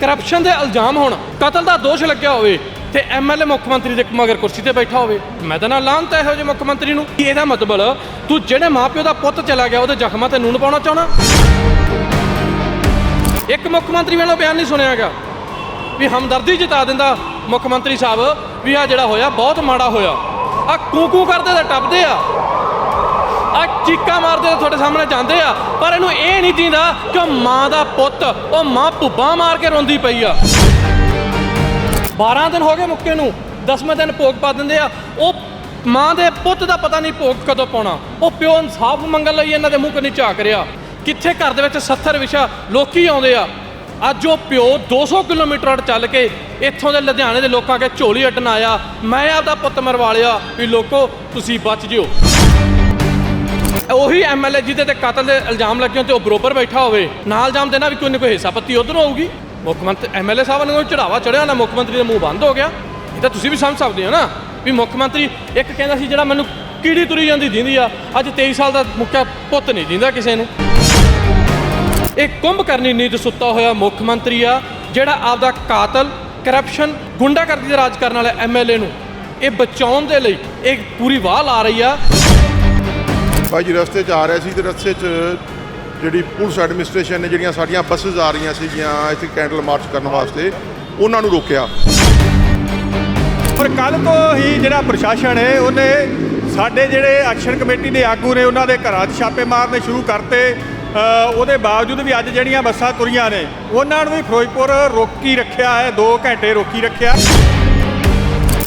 Corruption ਦੇ ਇਲਜ਼ਾਮ ਹੋਣ, ਕਤਲ ਦਾ ਦੋਸ਼ ਲੱਗਿਆ ਹੋਵੇ ਤੇ ਐਮਐਲਏ ਮੁੱਖ ਮੰਤਰੀ ਦੇ ਮਗਰ ਕੁਰਸੀ ਤੇ ਬੈਠਾ ਹੋਵੇ। ਮੈਂ ਤਾਂ ਨਾ ਲਾਂਤ ਇਹੋ ਜਿਹੇ ਮੁੱਖ ਮੰਤਰੀ ਨੂੰ। ਕੀ ਇਹਦਾ ਮਤਲਬ ਤੂੰ ਜਿਹੜੇ ਮਾਪਿਓ ਦਾ ਪੁੱਤ ਚਲਾ ਗਿਆ, ਉਹਦੇ ਜ਼ਖਮਾਂ ਤੇ ਨੂਨ ਪਾਉਣਾ ਚਾਹਣਾ ਇੱਕ ਮੁੱਖ ਮੰਤਰੀ ਵੱਲੋਂ ਬਿਆਨ ਨਹੀਂ ਸੁਣਿਆਗਾ ਵੀ ਹਮਦਰਦੀ ਜਿਤਾ ਦਿੰਦਾ ਮੁੱਖ ਮੰਤਰੀ ਸਾਹਿਬ ਵੀ ਆ ਜਿਹੜਾ ਹੋਇਆ, ਬਹੁਤ ਮਾੜਾ ਹੋਇਆ। ਆ ਕੂ ਕੂ ਕਰਦੇ ਤਾਂ ਟੱਪਦੇ ਆ। ਆ ਚੀਕਾਂ ਮਾਰਦੇ ਤਾਂ ਤੁਹਾਡੇ ਸਾਹਮਣੇ ਜਾਂਦੇ ਆ, ਪਰ ਇਹਨੂੰ ਇਹ ਨਹੀਂ ਜੀਂਦਾ ਕਿ ਉਹ ਮਾਂ ਦਾ ਪੁੱਤ, ਉਹ ਮਾਂ ਭੁੱਬਾਂ ਮਾਰ ਕੇ ਰੋਂਦੀ ਪਈ ਆ। 12 ਦਿਨ ਹੋ ਗਏ ਮੁੱਕੇ ਨੂੰ 10ਵੇਂ ਦਿਨ ਭੋਗ ਪਾ ਦਿੰਦੇ ਆ। ਉਹ ਮਾਂ ਦੇ ਪੁੱਤ ਦਾ ਪਤਾ ਨਹੀਂ ਭੋਗ ਕਦੋਂ ਪਾਉਣਾ। ਉਹ ਪਿਓ ਇਨਸਾਫ ਮੰਗਣ ਲਈ ਇਹਨਾਂ ਦੇ ਮੂੰਹ ਕੰਨੀ ਝਾਕ ਰਿਹਾ। ਕਿੱਥੇ ਘਰ ਦੇ ਵਿੱਚ 70 ਵਿਸ਼ਾ ਲੋਕੀ ਆਉਂਦੇ ਆ। ਅੱਜ ਉਹ ਪਿਓ 200 ਕਿਲੋਮੀਟਰ ਅੱਡ ਚੱਲ ਕੇ ਇੱਥੋਂ ਦੇ ਲੁਧਿਆਣੇ ਦੇ ਲੋਕਾਂ ਕੇ ਝੋਲੀ ਅੱਡਣ ਆਇਆ। ਮੈਂ ਆਪਦਾ ਪੁੱਤ ਮਰਵਾ ਲਿਆ ਵੀ ਲੋਕੋ, ਤੁਸੀਂ ਬਚ ਜਿਓ। ਉਹੀ ਐਮਐਲਏ ਜਿਹਦੇ ਤੇ ਕਤਲ ਦੇ ਇਲਜ਼ਾਮ ਲੱਗੇ ਹੋਣ ਤੇ ਉਹ ਬਰੋਬਰ ਬੈਠਾ ਹੋਵੇ। ਨਾਲ ਜਾਮ ਦੇਣਾ ਵੀ ਕੋਈ ਨਾ ਕੋਈ ਹਿੱਸਾ ਪੱਤੀ ਉਧਰੋਂ ਆਊਗੀ। ਮੁੱਖ ਮੰਤਰੀ ਐਮਐਲਏ ਸਾਹਿਬ ਨੂੰ ਚੜਾਵਾ ਚੜਿਆ ਨਾ ਮੁੱਖ ਮੰਤਰੀ ਦਾ ਮੂੰਹ ਬੰਦ ਹੋ ਗਿਆ। ਇਹ ਤਾਂ ਤੁਸੀਂ ਵੀ ਸਮਝ ਸਕਦੇ ਹੋ ਨਾ ਵੀ ਮੁੱਖ ਮੰਤਰੀ ਇੱਕ ਕਹਿੰਦਾ ਸੀ, ਜਿਹੜਾ ਮੈਨੂੰ ਕੀੜੀ ਤੁਰੀ ਜਾਂਦੀ ਦਿੰਦੀ ਆ, ਅੱਜ 23 ਸਾਲ ਦਾ ਮੁੱਕਾ ਪੁੱਤ ਨਹੀਂ ਦਿੰਦਾ ਕਿਸੇ ਨੂੰ। ਇਹ ਕੁੰਭ ਕਰਨੀ ਨੀਂਦ ਸੁੱਤਾ ਹੋਇਆ ਮੁੱਖ ਮੰਤਰੀ ਆ, ਜਿਹੜਾ ਆਪਦਾ ਕਾਤਲ ਕਰਪਸ਼ਨ ਗੁੰਡਾਗਰਦੀ ਦਾ ਰਾਜ ਕਰਨ ਵਾਲੇ ਐਮਐਲਏ ਨੂੰ, ਇਹ ਬਚਾਉਣ ਦੇ ਲਈ ਇਹ ਪੂਰੀ ਵਾਹ ਲਾ ਰਹੀ ਆ। ਭਾਈ ਜੀ ਰਸਤੇ 'ਚ ਆ ਰਿਹਾ ਸੀ ਤੇ ਰਸਤੇ 'ਚ ਜਿਹੜੀ ਪੁਲਿਸ ਐਡਮਿਨਿਸਟ੍ਰੇਸ਼ਨ ਨੇ ਜਿਹੜੀਆਂ ਸਾਡੀਆਂ ਬੱਸਸ ਆ ਰਹੀਆਂ ਸੀਗੀਆਂ ਇੱਥੇ ਕੈਂਡਲ ਮਾਰਚ ਕਰਨ ਵਾਸਤੇ ਉਹਨਾਂ ਨੂੰ ਰੋਕਿਆ। ਪਰ ਕੱਲ ਤੋਂ ਹੀ ਜਿਹੜਾ ਪ੍ਰਸ਼ਾਸਨ ਹੈ ਉਹਨੇ ਸਾਡੇ ਜਿਹੜੇ ਐਕਸ਼ਨ ਕਮੇਟੀ ਦੇ ਆਗੂ ਨੇ ਉਹਨਾਂ ਦੇ ਘਰਾਂ 'ਚ ਛਾਪੇ ਮਾਰਨੇ ਸ਼ੁਰੂ ਕਰਤੇ। ਉਹਦੇ ਬਾਵਜੂਦ ਵੀ ਅੱਜ ਜਿਹੜੀਆਂ ਬੱਸਾਂ ਤੁਰੀਆਂ ਨੇ ਉਹਨਾਂ ਨੂੰ ਵੀ ਫਿਰੋਜ਼ਪੁਰ ਰੋਕੀ ਰੱਖਿਆ ਹੈ 2 ਘੰਟੇ ਰੋਕੀ ਰੱਖਿਆ।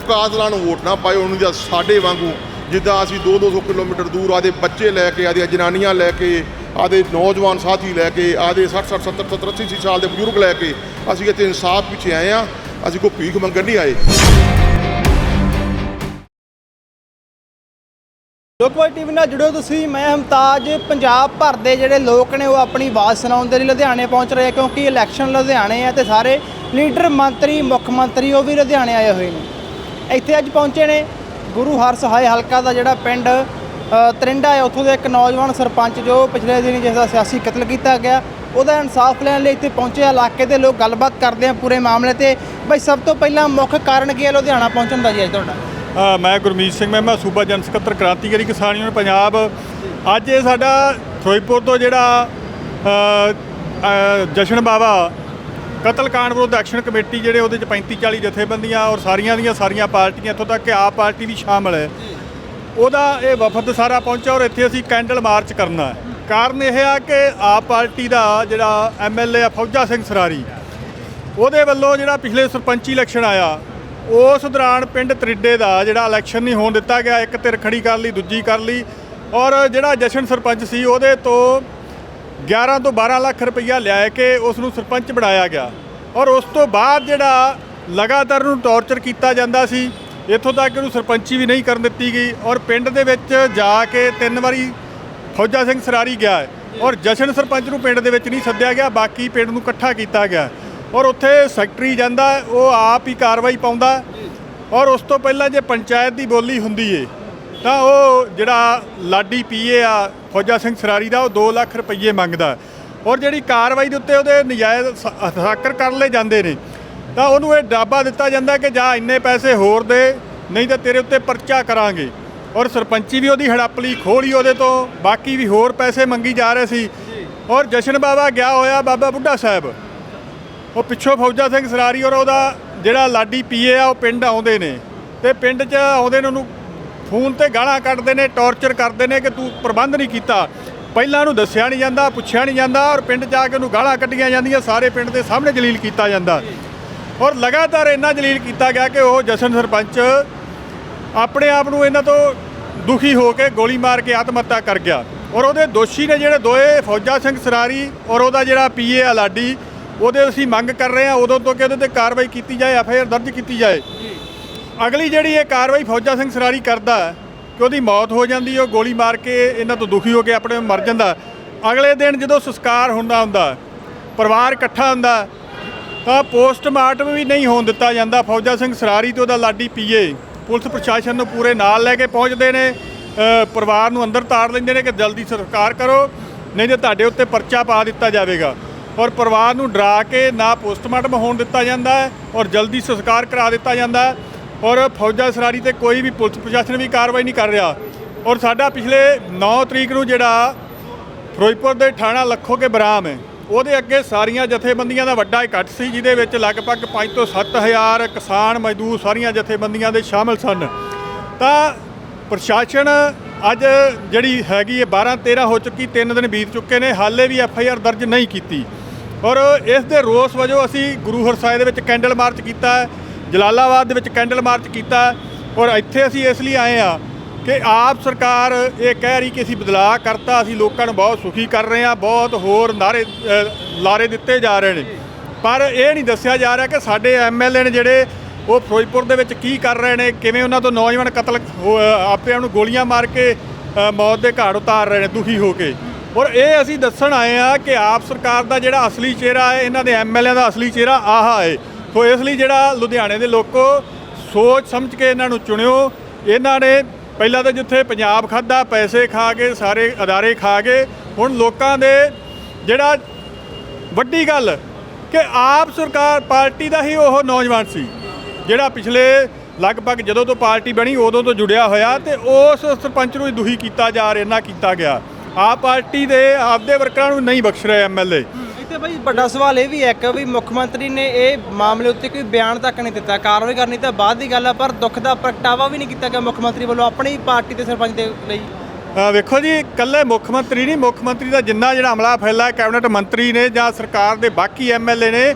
ਕਾਤਲਾਂ ਨੂੰ ਵੋਟ ਨਾ ਪਾਇਓ ਉਹਨੂੰ ਜਾਂ ਸਾਡੇ ਵਾਂਗੂ ਜਿੱਦਾਂ ਅਸੀਂ 2-200 ਕਿਲੋਮੀਟਰ ਦੂਰ ਆਦੇ ਬੱਚੇ ਲੈ ਕੇ, ਆਦੇ ਜਨਾਨੀਆਂ ਲੈ ਕੇ, ਆਦੇ ਨੌਜਵਾਨ ਸਾਥੀ ਲੈ ਕੇ, ਆਦੇ 60 60 70 70 80 80 ਸਾਲ ਦੇ ਬਜ਼ੁਰਗ ਲੈ ਕੇ ਅਸੀਂ ਇੱਥੇ ਇਨਸਾਫ ਪਿੱਛੇ ਆਏ ਆ ਅਸੀਂ ਕੋਈ ਭੀਖ ਮੰਗਣ ਨਹੀਂ ਆਏ। ਲੋਕਵਾਈ ਟੀਵੀ ਨਾਲ ਜੁੜੋ ਤੁਸੀਂ। ਮੈਂ ਹਮਤਾਜ। ਪੰਜਾਬ ਭਰ ਦੇ ਜਿਹੜੇ ਲੋਕ ਨੇ, ਉਹ ਆਪਣੀ ਆਵਾਜ਼ ਸੁਣਾਉਣ ਦੇ ਲਈ ਲੁਧਿਆਣੇ ਪਹੁੰਚ ਰਹੇ ਕਿਉਂਕਿ ਇਲੈਕਸ਼ਨ ਲੁਧਿਆਣੇ ਆ ਤੇ ਸਾਰੇ ਲੀਡਰ, ਮੰਤਰੀ, ਮੁੱਖ ਮੰਤਰੀ, ਉਹ ਵੀ ਲੁਧਿਆਣੇ ਆਏ ਹੋਏ ਨੇ। ਇੱਥੇ ਅੱਜ ਪਹੁੰਚੇ ਨੇ। ਗੁਰੂ ਹਰਸਹਾਏ ਹਲਕਾ ਦਾ ਜਿਹੜਾ ਪਿੰਡ ਤਰਿੰਡਾ ਹੈ, ਉੱਥੋਂ ਦੇ ਇੱਕ ਨੌਜਵਾਨ ਸਰਪੰਚ ਜੋ ਪਿਛਲੇ ਦਿਨੀ ਜਿਸ ਦਾ ਸਿਆਸੀ ਕਤਲ ਕੀਤਾ ਗਿਆ, ਉਹਦਾ ਇਨਸਾਫ ਲੈਣ ਲਈ ਇੱਥੇ ਪਹੁੰਚੇ ਇਲਾਕੇ ਦੇ ਲੋਕ ਗੱਲਬਾਤ ਕਰਦੇ ਆ ਪੂਰੇ ਮਾਮਲੇ ਤੇ। ਬਈ ਸਭ ਤੋਂ ਪਹਿਲਾਂ ਮੁੱਖ ਕਾਰਨ ਕੀ ਹੈ ਲੁਧਿਆਣਾ ਪਹੁੰਚਣ ਦਾ ਜੀ ਅੱਜ ਤੁਹਾਡਾ? ਮੈਂ ਗੁਰਮੀਤ ਸਿੰਘ ਮੈਂ ਮੈਂ ਸੂਬਾ ਜਨ ਸਕੱਤਰ ਕ੍ਰਾਂਤੀਕਾਰੀ ਕਿਸਾਨ ਯੂਨੀਅਨ, ਪੰਜਾਬ। ਅੱਜ ਇਹ ਸਾਡਾ ਫਿਰੋਜ਼ਪੁਰ ਤੋਂ ਜਿਹੜਾ ਜਸ਼ਨ ਬਾਵਾ ਕਤਲकांड ਵਿਰੁੱਧ ਐਕਸ਼ਨ ਕਮੇਟੀ ਜਿਹੜੇ ਉਹਦੇ ਚ 35 40 ਜਥੇਬੰਦੀਆਂ ਔਰ ਸਾਰੀਆਂ ਦੀਆਂ ਸਾਰੀਆਂ ਪਾਰਟੀਆਂ ਇੱਥੋਂ ਤੱਕ ਕਿ ਆਪ ਪਾਰਟੀ ਵੀ ਸ਼ਾਮਲ ਹੈ। ਉਹਦਾ ਇਹ ਵਫਦ ਸਾਰਾ ਪਹੁੰਚਿਆ ਔਰ ਇੱਥੇ ਅਸੀਂ ਕੈਂਡਲ ਮਾਰਚ ਕਰਨਾ ਹੈ। ਕਾਰਨ ਇਹ ਆ ਕਿ ਆਪ ਪਾਰਟੀ ਦਾ ਜਿਹੜਾ ਐਮਐਲਏ ਆ ਫੌਜਾ ਸਿੰਘ ਸਰਾਰੀ, ਉਹਦੇ ਵੱਲੋਂ ਜਿਹੜਾ ਪਿਛਲੇ ਸਰਪੰਚੀ ਇਲੈਕਸ਼ਨ ਆਇਆ, ਉਸ ਦੌਰਾਨ ਪਿੰਡ ਤਰਿੱਡੇ ਦਾ ਜਿਹੜਾ ਇਲੈਕਸ਼ਨ ਨਹੀਂ ਹੋਣ ਦਿੱਤਾ ਗਿਆ, ਇੱਕ ਧਿਰ ਖੜੀ ਕਰ ਲਈ, ਦੂਜੀ ਕਰ ਲਈ ਔਰ ਜਿਹੜਾ ਜਸ਼ਨ ਸਰਪੰਚ ਸੀ ਉਹਦੇ ਤੋਂ 11 ਤੋਂ 12 ਲੱਖ ਰੁਪਈਆ ਲਿਆ ਕੇ ਉਸ ਨੂੰ ਸਰਪੰਚ ਬਣਾਇਆ ਗਿਆ। ਔਰ ਉਸ ਤੋਂ ਬਾਅਦ ਜਿਹੜਾ ਲਗਾਤਾਰ ਨੂੰ ਟੌਰਚਰ ਕੀਤਾ ਜਾਂਦਾ ਸੀ, ਇੱਥੋਂ ਤੱਕ ਕਿ ਉਹਨੂੰ ਸਰਪੰਚੀ ਵੀ ਨਹੀਂ ਕਰਨ ਦਿੱਤੀ ਗਈ। ਔਰ ਪਿੰਡ ਦੇ ਵਿੱਚ ਜਾ ਕੇ ਤਿੰਨ ਵਾਰੀ ਫੌਜਾ ਸਿੰਘ ਸਰਾਰੀ ਗਿਆ ਔਰ ਜਸ਼ਨ ਸਰਪੰਚ ਨੂੰ ਪਿੰਡ ਦੇ ਵਿੱਚ ਨਹੀਂ ਸੱਦਿਆ ਗਿਆ, ਬਾਕੀ ਪਿੰਡ ਨੂੰ ਇਕੱਠਾ ਕੀਤਾ ਗਿਆ। ਔਰ ਉੱਥੇ ਸੈਕਟਰੀ ਜਾਂਦਾ, ਉਹ ਆਪ ਹੀ ਕਾਰਵਾਈ ਪਾਉਂਦਾ। ਔਰ ਉਸ ਤੋਂ ਪਹਿਲਾਂ ਜੇ ਪੰਚਾਇਤ ਦੀ ਬੋਲੀ ਹੁੰਦੀ ਏ, ਤਾਂ ਉਹ ਜਿਹੜਾ ਲਾਡੀ ਪੀਏ ਆ ਫੌਜਾ ਸਿੰਘ ਸਰਾਰੀ ਦਾ, ਉਹ 2 ਲੱਖ ਰੁਪਏ ਮੰਗਦਾ। ਔਰ ਜਿਹੜੀ ਕਾਰਵਾਈ ਦੇ ਉੱਤੇ ਉਹਦੇ ਨਜਾਇਜ਼ ਸ- ਹਸਤਾਖਰ ਕਰ ਲਏ ਜਾਂਦੇ ਨੇ। ਤਾਂ ਉਹਨੂੰ ਇਹ ਡਾਬਾ ਦਿੱਤਾ ਜਾਂਦਾ ਕਿ ਜਾਂ ਇੰਨੇ ਪੈਸੇ ਹੋਰ ਦੇ, ਨਹੀਂ ਤਾਂ ਤੇਰੇ ਉੱਤੇ ਪਰਚਾ ਕਰਾਂਗੇ। ਔਰ ਸਰਪੰਚੀ ਵੀ ਉਹਦੀ ਹੜੱਪ ਖੋਲੀ ਉਹਦੇ ਤੋਂ, ਬਾਕੀ ਵੀ ਹੋਰ ਪੈਸੇ ਮੰਗੀ ਜਾ ਰਹੇ ਸੀ। ਔਰ ਜਸ਼ਨ ਬਾਬਾ ਗਿਆ ਹੋਇਆ ਬਾਬਾ ਬੁੱਢਾ ਸਾਹਿਬ। ਉਹ ਪਿੱਛੋਂ ਫੌਜਾ ਸਿੰਘ ਸਰਾਰੀ ਔਰ ਉਹਦਾ ਜਿਹੜਾ ਲਾਡੀ ਪੀਏ ਆ, ਉਹ ਪਿੰਡ ਆਉਂਦੇ ਨੇ। ਤੇ ਪਿੰਡ 'ਚ ਆਉਂਦੇ ਨੇ ਉਹਨੂੰ ਫੋਨ ਤੇ ਗਾਲਾਂ ਕੱਢਦੇ ਨੇ, ਟੌਰਚਰ ਕਰਦੇ ਨੇ ਕਿ ਤੂੰ ਪ੍ਰਬੰਧ ਨਹੀਂ ਕੀਤਾ। ਪਹਿਲਾਂ ਉਹਨੂੰ ਦੱਸਿਆ ਨਹੀਂ ਜਾਂਦਾ, ਪੁੱਛਿਆ ਨਹੀਂ ਜਾਂਦਾ ਔਰ ਪਿੰਡ ਜਾ ਕੇ ਉਹਨੂੰ ਗਾਲਾਂ ਕੱਢੀਆਂ ਜਾਂਦੀਆਂ, ਸਾਰੇ ਪਿੰਡ ਦੇ ਸਾਹਮਣੇ ਜਲੀਲ ਕੀਤਾ ਜਾਂਦਾ। ਔਰ ਲਗਾਤਾਰ ਇੰਨਾ ਜਲੀਲ ਕੀਤਾ ਗਿਆ ਕਿ ਉਹ ਜਸ਼ਨ ਸਰਪੰਚ ਆਪਣੇ ਆਪ ਨੂੰ ਇਹਨਾਂ ਤੋਂ ਦੁਖੀ ਹੋ ਕੇ ਗੋਲੀ ਮਾਰ ਕੇ ਆਤਮ ਹੱਤਿਆ ਕਰ ਗਿਆ। ਔਰ ਉਹਦੇ ਦੋਸ਼ੀ ਨੇ ਜਿਹੜੇ ਦੋਏ, ਫੌਜਾ ਸਿੰਘ ਸਰਾਰੀ ਔਰ ਉਹਦਾ ਜਿਹੜਾ ਪੀਏ ਆ ਲਾਡੀ ਉਹਦੇ ਅਸੀਂ ਮੰਗ ਕਰ ਰਹੇ ਹਾਂ, ਉਦੋਂ ਤੋਂ ਕਿ ਉਹਦੇ ਤੇ ਕਾਰਵਾਈ ਕੀਤੀ ਜਾਏ, ਐਫ ਆਈ ਆਰ ਦਰਜ ਕੀਤੀ ਜਾਏ। ਅਗਲੀ ਜਿਹੜੀ ਇਹ ਕਾਰਵਾਈ ਫੌਜਾ ਸਿੰਘ ਸਰਾਰੀ ਕਰਦਾ ਕਿ ਉਹਦੀ ਮੌਤ ਹੋ ਜਾਂਦੀ ਉਹ ਗੋਲੀ ਮਾਰ ਕੇ ਇਹਨਾਂ ਤੋਂ ਦੁਖੀ ਹੋ ਕੇ ਆਪਣੇ ਮਰ ਜਾਂਦਾ ਅਗਲੇ ਦਿਨ ਜਦੋਂ ਸੰਸਕਾਰ ਹੁੰਦਾ ਹੁੰਦਾ, ਪਰਿਵਾਰ ਇਕੱਠਾ ਹੁੰਦਾ, ਤਾਂ ਪੋਸਟਮਾਰਟਮ ਵੀ ਨਹੀਂ ਹੋਣ ਦਿੱਤਾ ਜਾਂਦਾ। ਫੌਜਾ ਸਿੰਘ ਸਰਾਰੀ ਤੇ ਉਹਦਾ ਲਾਡੀ ਪੀਏ, ਪੁਲਿਸ ਪ੍ਰਸ਼ਾਸਨ ਨੂੰ ਪੂਰੇ ਨਾਲ ਲੈ ਕੇ ਪਹੁੰਚਦੇ ਨੇ ਪਰਿਵਾਰ ਨੂੰ ਅੰਦਰ ਤਾੜ ਲੈਂਦੇ ਨੇ ਕਿ ਜਲਦੀ ਸਰਕਾਰ ਕਰੋ, ਨਹੀਂ ਤੇ ਤੁਹਾਡੇ ਉੱਤੇ ਪਰਚਾ ਪਾ ਦਿੱਤਾ ਜਾਵੇਗਾ। ਔਰ ਪਰਿਵਾਰ ਨੂੰ ਡਰਾ ਕੇ ਨਾ ਪੋਸਟਮਾਰਟਮ ਹੋਣ ਦਿੱਤਾ ਜਾਂਦਾ ਔਰ ਜਲਦੀ ਸੰਸਕਾਰ ਕਰਾ ਦਿੱਤਾ ਜਾਂਦਾ ਔਰ ਫੌਜਾ ਸਰਾਰੀ ਤੇ ਕੋਈ ਵੀ ਪੁਲਿਸ ਪ੍ਰਸ਼ਾਸਨ ਵੀ ਕਾਰਵਾਈ ਨਹੀਂ ਕਰ ਰਿਹਾ। ਔਰ ਸਾਡਾ ਪਿਛਲੇ 9 ਤਰੀਕ ਨੂੰ ਜਿਹੜਾ ਫਿਰੋਜ਼ਪੁਰ ਦੇ ਥਾਣਾ ਲੱਖੋ ਕੇ ਬਰਾਮ ਹੈ, ਉਹਦੇ ਅੱਗੇ ਸਾਰੀਆਂ ਜਥੇਬੰਦੀਆਂ ਦਾ ਵੱਡਾ ਇਕੱਠ ਸੀ, ਜਿਹਦੇ ਵਿੱਚ ਲਗਭਗ 5 ਤੋਂ 7000 ਕਿਸਾਨ ਮਜ਼ਦੂਰ ਸਾਰੀਆਂ ਜਥੇਬੰਦੀਆਂ ਦੇ ਸ਼ਾਮਲ ਸਨ। ਤਾਂ ਪ੍ਰਸ਼ਾਸਨ ਅੱਜ ਜਿਹੜੀ ਹੈਗੀ ਹੈ 12 13 ਹੋ ਚੁੱਕੀ 3 ਦਿਨ ਬੀਤ ਚੁੱਕੇ ਨੇ, ਹਾਲੇ ਵੀ ਐਫ ਆਈ ਆਰ ਦਰਜ ਨਹੀਂ ਕੀਤੀ। ਔਰ ਇਸ ਦੇ ਰੋਸ ਵਜੋਂ ਅਸੀਂ ਗੁਰੂ ਹਰਸਾਏ ਦੇ ਵਿੱਚ ਕੈਂਡਲ ਮਾਰਚ ਕੀਤਾ ਹੈ। ਜਲਾਲਾਬਾਦ ਦੇ ਵਿੱਚ ਕੈਂਡਲ ਮਾਰਚ ਕੀਤਾ ਔਰ ਇੱਥੇ ਅਸੀਂ ਇਸ ਲਈ ਆਏ ਆ ਕਿ ਆਪ ਸਰਕਾਰ ਇਹ ਕਹਿ ਰਹੀ ਕਿ ਅਸੀਂ ਬਦਲਾਅ ਕਰਤਾ, ਅਸੀਂ ਲੋਕਾਂ ਨੂੰ ਬਹੁਤ ਸੁਖੀ ਕਰ ਰਹੇ ਹਾਂ, ਬਹੁਤ ਹੋਰ ਨਾਰੇ ਲਾਰੇ ਦਿੱਤੇ ਜਾ ਰਹੇ ਨੇ। ਪਰ ਇਹ ਨਹੀਂ ਦੱਸਿਆ ਜਾ ਰਿਹਾ ਕਿ ਸਾਡੇ ਐਮਐਲਏ ਨੇ ਜਿਹੜੇ ਉਹ ਫਿਰੋਜ਼ਪੁਰ ਦੇ ਵਿੱਚ ਕੀ ਕਰ ਰਹੇ ਨੇ, ਕਿਵੇਂ ਉਹਨਾਂ ਤੋਂ ਨੌਜਵਾਨ ਕਤਲ ਹੋ- ਆਪਿਆਂ ਨੂੰ ਗੋਲੀਆਂ ਮਾਰ ਕੇ ਮੌਤ ਦੇ ਘਾਟ ਉਤਾਰ ਰਹੇ ਨੇ, ਦੁਖੀ ਹੋ ਕੇ। ਔਰ ਇਹ ਅਸੀਂ ਦੱਸਣ ਆਏ ਆ ਕਿ ਆਪ ਸਰਕਾਰ ਦਾ ਜਿਹੜਾ ਅਸਲੀ ਚਿਹਰਾ ਹੈ, ਇਹਨਾਂ ਦੇ ਐਮਐਲਏ ਦਾ ਅਸਲੀ ਚਿਹਰਾ ਆਹਾ ਹੈ। ਸੋ ਇਸ ਲਈ ਜਿਹੜਾ ਲੁਧਿਆਣੇ ਦੇ ਲੋਕੋ ਸੋਚ ਸਮਝ ਕੇ ਇਹਨਾਂ ਨੂੰ ਚੁਣਿਓ, ਇਹਨਾਂ ਨੇ ਪਹਿਲਾਂ ਤਾਂ ਜਿੱਥੇ ਪੰਜਾਬ ਖਾਦਾ ਪੈਸੇ ਖਾ ਕੇ, ਸਾਰੇ ਅਦਾਰੇ ਖਾ ਗਏ ਹੁਣ ਲੋਕਾਂ ਦੇ ਜਿਹੜਾ ਵੱਡੀ ਗੱਲ ਕਿ ਆਪ ਸਰਕਾਰ ਪਾਰਟੀ ਦਾ ਹੀ ਉਹ ਨੌਜਵਾਨ ਸੀ, ਜਿਹੜਾ ਪਿਛਲੇ ਲਗਭਗ ਜਦੋਂ ਤੋਂ ਪਾਰਟੀ ਬਣੀ, ਉਦੋਂ ਤੋਂ ਜੁੜਿਆ ਹੋਇਆ ਤੇ ਉਸ ਸਰਪੰਚ ਨੂੰ ਹੀ ਦੁਖੀ ਕੀਤਾ ਜਾ ਰਿਹਾ, ਨਾ ਕੀਤਾ ਗਿਆ। ਆਪ ਪਾਰਟੀ ਦੇ ਆਪਦੇ ਵਰਕਰਾਂ ਨੂੰ ਨਹੀਂ ਬਖਸ਼ ਰਹੇ ਐਮਐਲਏ ਇੱਥੇ ਬਾਈ ਵੱਡਾ ਸਵਾਲ ਇਹ ਵੀ ਹੈ ਕਿ ਵੀ ਮੁੱਖ ਮੰਤਰੀ ਨੇ ਇਹ ਮਾਮਲੇ ਉੱਤੇ ਕੋਈ ਬਿਆਨ ਤੱਕ ਨਹੀਂ ਦਿੱਤਾ, ਕਾਰਵਾਈ ਕਰਨੀ ਤਾਂ ਬਾਅਦ ਦੀ ਗੱਲ ਹੈ ਪਰ ਦੁੱਖ ਦਾ ਪ੍ਰਗਟਾਵਾ ਵੀ ਨਹੀਂ ਕੀਤਾ ਗਿਆ ਮੁੱਖ ਮੰਤਰੀ ਵੱਲੋਂ ਆਪਣੀ ਪਾਰਟੀ ਦੇ ਸਰਪੰਚ ਦੇ ਲਈ। ਵੇਖੋ ਜੀ, ਇਕੱਲੇ ਮੁੱਖ ਮੰਤਰੀ ਨਹੀਂ, ਮੁੱਖ ਮੰਤਰੀ ਦਾ ਜਿੰਨਾ ਜਿਹੜਾ ਅਮਲਾ ਫੈਲਾ, ਕੈਬਨਿਟ ਮੰਤਰੀ ਨੇ ਜਾਂ ਸਰਕਾਰ ਦੇ ਬਾਕੀ ਐਮਐਲਏ ਨੇ,